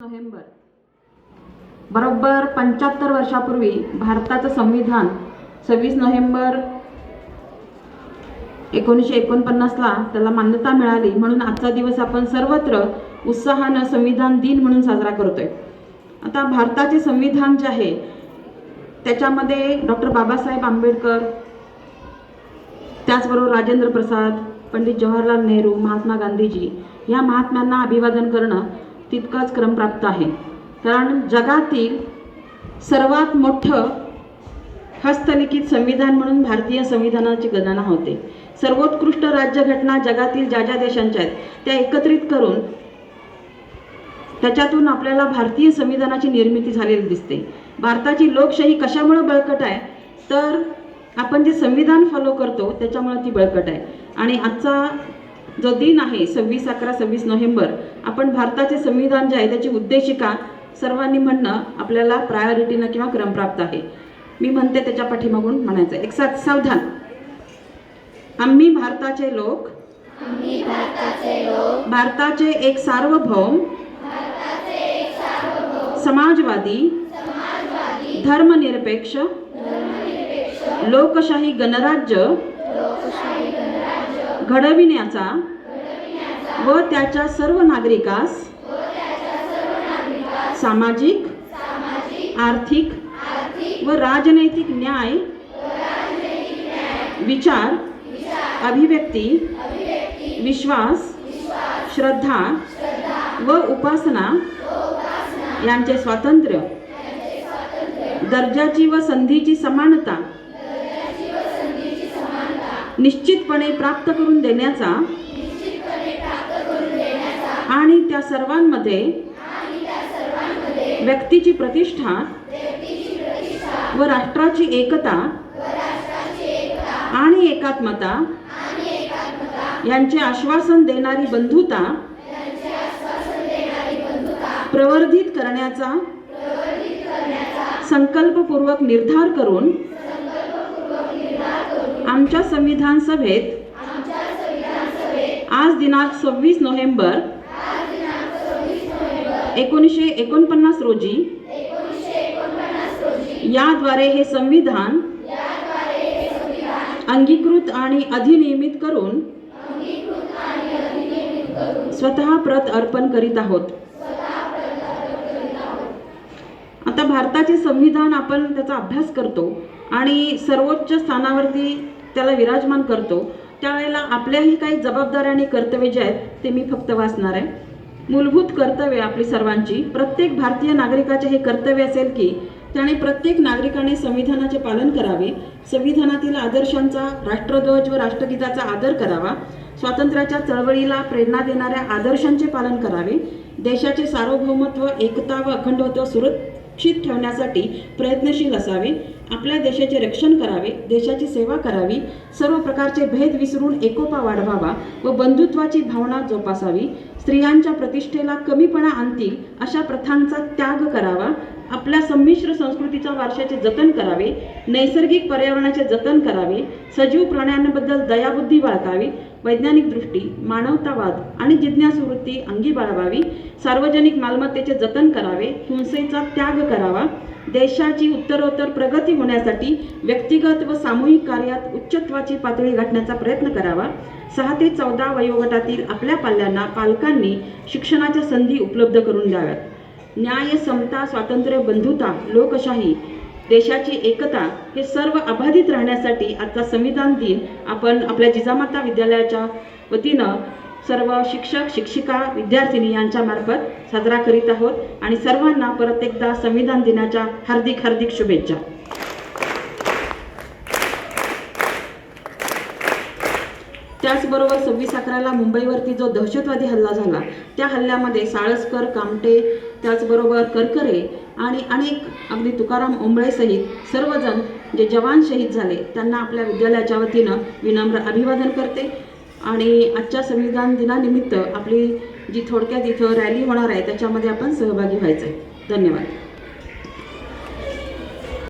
November. बरोबर पंच्याहत्तर वर्षापूर्वी भारताचं संविधान सव्वीस नोव्हेंबर एकोणीसशे एकोणपन्नासला त्याला मान्यता मिळाली. म्हणून आजचा दिवस आपण सर्वत्र उत्साहानं संविधान दिन म्हणून साजरा करतोय. आता भारताचे संविधान जे आहे त्याच्यामध्ये डॉक्टर बाबासाहेब आंबेडकर त्याचबरोबर राजेंद्र प्रसाद पंडित जवाहरलाल नेहरू महात्मा गांधीजी या महात्म्यांना अभिवादन करणं तितकंच क्रमप्राप्त आहे. कारण जगातील सर्वात मोठं हस्तलिखित संविधान म्हणून भारतीय संविधानाची गणना होते. सर्वोत्कृष्ट राज्यघटना जगातील ज्या ज्या देशांच्या आहेत त्या एकत्रित करून त्याच्यातून आपल्याला भारतीय संविधानाची निर्मिती झालेली दिसते. भारताची लोकशाही कशामुळे बळकट आहे? तर आपण जे संविधान फॉलो करतो त्याच्यामुळे ती बळकट आहे. आणि आजचा जो दिन आहे सव्वीस अकरा सव्वीस नोव्हेंबर आपण भारताचे संविधान जे आहे त्याची उद्देशिका सर्वांनी म्हणणं आपल्याला प्रायोरिटीनं किंवा क्रमप्राप्त आहे. मी म्हणते त्याच्या पाठीमागून म्हणायचं एक साथ सावधान. आम्ही भारताचे लोक. भारताचे एक सार्वभौम. समाजवादी. धर्मनिरपेक्ष. लोकशाही गणराज्य. घडविण्याचा. व त्याच्या सर्व नागरिकास सामाजिक आर्थिक व राजनैतिक न्याय विचार अभिव्यक्ती विश्वास श्रद्धा व उपासना यांचे स्वातंत्र्य दर्जाची व संधीची समानता निश्चितपणे प्राप्त करून देण्याचा त्या सर्वांमध्ये व्यक्तीची प्रतिष्ठा व राष्ट्राची एकता आणि एकात्मता यांचे आश्वासन देणारी बंधुता प्रवर्धित करण्याचा संकल्पपूर्वक निर्धार करून आमच्या संविधान सभेत आज दिनांक सव्वीस नोव्हेंबर एकोणीसशे एकोणपन्नास रोजी याद्वारे हे संविधान अंगीकृत आणि अधिनियमित करून स्वतः प्रत अर्पण करीत आहोत. आता भारताचे संविधान आपण त्याचा अभ्यास करतो आणि सर्वोच्च स्थानावरती त्याला विराजमान करतो. त्यावेळेला आपल्याही काही जबाबदाऱ्या आणि कर्तव्य जे आहेत ते मी फक्त वाचणार आहे. मूलभूत कर्तव्य आपली सर्वांची. प्रत्येक भारतीय नागरिकाचे हे कर्तव्य असेल की त्याने प्रत्येक नागरिकाने संविधानाचे पालन करावे संविधानातील आदर्शांचा राष्ट्रध्वज व राष्ट्रगीताचा आदर करावा स्वातंत्र्याच्या चळवळीला प्रेरणा देणाऱ्या आदर्शांचे पालन करावे देशाचे सार्वभौमत्व एकता व अखंडत्व सुरक्षित ठेवण्यासाठी प्रयत्नशील असावे आपल्या देशाचे रक्षण करावे देशाची सेवा करावी सर्व प्रकारचे भेद विसरून एकोपा वाढवावा व बंधुत्वाची भावना जोपासावी. स्त्रियांच्या प्रतिष्ठेला कमीपणा आणतील अशा प्रथांचा त्याग करावा. आपल्या संमिश्र संस्कृतीच्या वारशाचे जतन करावे. नैसर्गिक पर्यावरणाचे जतन करावे. सजीव प्राण्यांबद्दल दयाबुद्धी बाळगावी. वैज्ञानिक दृष्टी मानवतावाद आणि जिज्ञासवृत्ती अंगी बाळगावी सार्वजनिक मालमत्तेचे जतन करावे. हिंसेचा त्याग करावा. देशाची उत्तरोत्तर प्रगती होण्यासाठी व्यक्तिगत व सामूहिक कार्यात उच्चत्वाची पातळी गाठण्याचा प्रयत्न करावा. सहा ते चौदा वयोगटातील आपल्या पाल्यांना पालकांनी शिक्षणाच्या संधी उपलब्ध करून द्याव्यात. न्याय समता स्वातंत्र्य बंधुता लोकशाही देशाची एकता हे सर्व अबाधित राहण्यासाठी आजचा संविधान दिन आपण आपल्या जिजामाता विद्यालयाच्या वतीनं सर्व शिक्षक शिक्षिका विद्यार्थिनी यांच्या मार्फत साजरा करीत आहोत. आणि सर्वांना परत एकदा संविधान दिनाच्या हार्दिक हार्दिक शुभेच्छा. त्याचबरोबर सव्वीस अकराला मुंबईवरती जो दहशतवादी हल्ला झाला त्या हल्ल्यामध्ये साळसकर कामटे त्याचबरोबर करकरे आणि अनेक अगदी तुकाराम ओंबळेसहित सर्वजण जे जवान शहीद झाले त्यांना आपल्या विद्यालयाच्या वतीनं विनम्र अभिवादन करते. आणि आजच्या संविधान दिनानिमित्त आपली जी थोडक्यात इथं रॅली होणार आहे त्याच्यामध्ये आपण सहभागी व्हायचं आहे धन्यवाद.